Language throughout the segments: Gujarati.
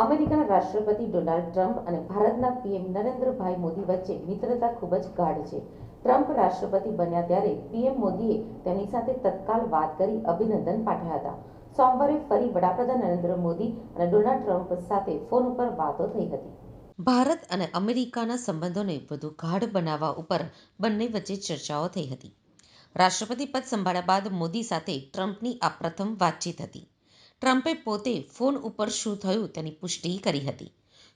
અમેરિકાના રાષ્ટ્રપતિ ડોનાલ્ડ ટ્રમ્પ અને ભારતના પીએમ નરેન્દ્રભાઈ મોદી વચ્ચે મિત્રતા ખૂબ જ ગાઢ છે. ટ્રમ્પ રાષ્ટ્રપતિ બન્યા ત્યારે પીએમ મોદીએ તેમની સાથે તત્કાલ વાત કરી અભિનંદન પાઠવ્યા હતા. સોમવારે ફરી વડાપ્રધાન નરેન્દ્ર મોદી અને ડોનાલ્ડ ટ્રમ્પ સાથે ફોન ઉપર વાતો થઈ હતી. ભારત અને અમેરિકાના સંબંધોને વધુ ગાઢ બનાવવા ઉપર બંને વચ્ચે ચર્ચાઓ થઈ હતી. રાષ્ટ્રપતિ પદ સંભાળ્યા બાદ મોદી સાથે ટ્રમ્પની આ પ્રથમ વાતચીત હતી. ટ્રમ્પે પોતે ફોન ઉપર શું થયું તેની પુષ્ટિ કરી હતી.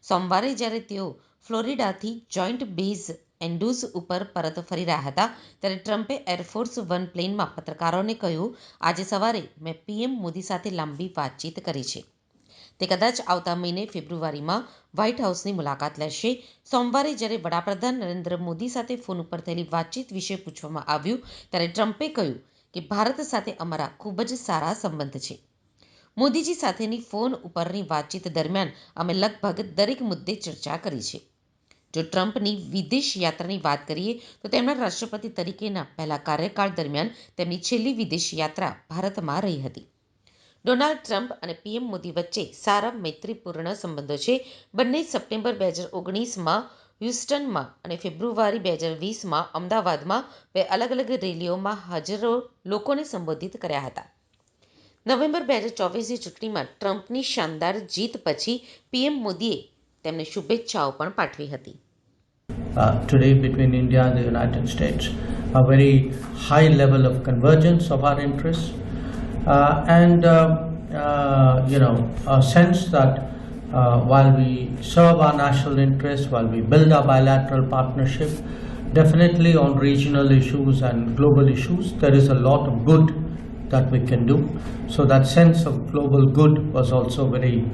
સોમવારે જ્યારે તેઓ ફ્લોરિડાથી જોઈન્ટ બેઝ એન્ડુઝ ઉપર પરત ફરી રહ્યા હતા, ત્યારે ટ્રમ્પે એરફોર્સ વન પ્લેનમાં પત્રકારોને કહ્યું, આજે સવારે મેં પીએમ મોદી સાથે લાંબી વાતચીત કરી છે. તે કદાચ આવતા મહિને ફેબ્રુઆરીમાં વ્હાઇટ હાઉસની મુલાકાત લેશે. સોમવારે જ્યારે વડાપ્રધાન નરેન્દ્ર મોદી સાથે ફોન ઉપર થયેલી વાતચીત વિશે પૂછવામાં આવ્યું, ત્યારે ટ્રમ્પે કહ્યું કે ભારત સાથે અમારા ખૂબ જ સારા સંબંધ છે. મોદીજી સાથેની ફોન ઉપરની વાતચીત દરમિયાન અમે લગભગ દરેક મુદ્દે ચર્ચા કરી છે. જો ટ્રમ્પની વિદેશ યાત્રાની વાત કરીએ, તો તેમના રાષ્ટ્રપતિ તરીકેના પહેલા કાર્યકાળ દરમિયાન તેમની છેલ્લી વિદેશ યાત્રા ભારતમાં રહી હતી. ડોનાલ્ડ ટ્રમ્પ અને પીએમ મોદી વચ્ચે સારા મૈત્રીપૂર્ણ સંબંધો છે. બંને સપ્ટેમ્બર બે હજાર ઓગણીસમાં હ્યુસ્ટનમાં અને ફેબ્રુઆરી બે હજાર વીસમાં અમદાવાદમાં બે અલગ અલગ રેલીઓમાં હાજરો લોકોને સંબોધિત કર્યા હતા. નવેમ્બર બે હજાર ચોવીસની ચૂંટણીમાં ટ્રમ્પની શાનદાર જીત પછી પીએમ મોદીએ તેમને શુભેચ્છાઓ પણ પાઠવી હતી uh, today between India and the United States. A very high level of convergence of our interests, uh, and uh, uh, you know a sense that uh, while we serve our national interests, while we build our bilateral partnership, definitely on regional issues and global issues, there is a lot of good that we can do. So that sense of global good was also very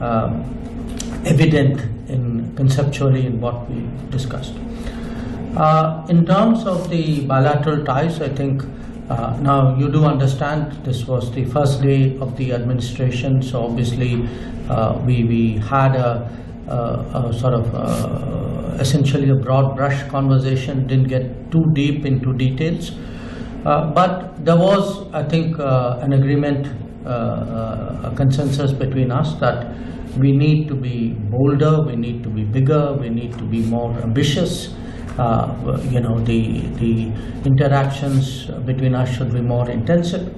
um, evident in conceptually in what we discussed. Uh, in terms of the bilateral ties, I think uh, now you do understand this was the first day of the administration, so obviously uh, we, we had a, a, a sort of uh, essentially a broad brush conversation, didn't get too deep into details. Uh, but there was, I think, uh, an agreement, uh, a consensus between us that we need to be bolder, we need to be bigger, we need to be more ambitious. Uh, you know, the the interactions between us should be more intensive.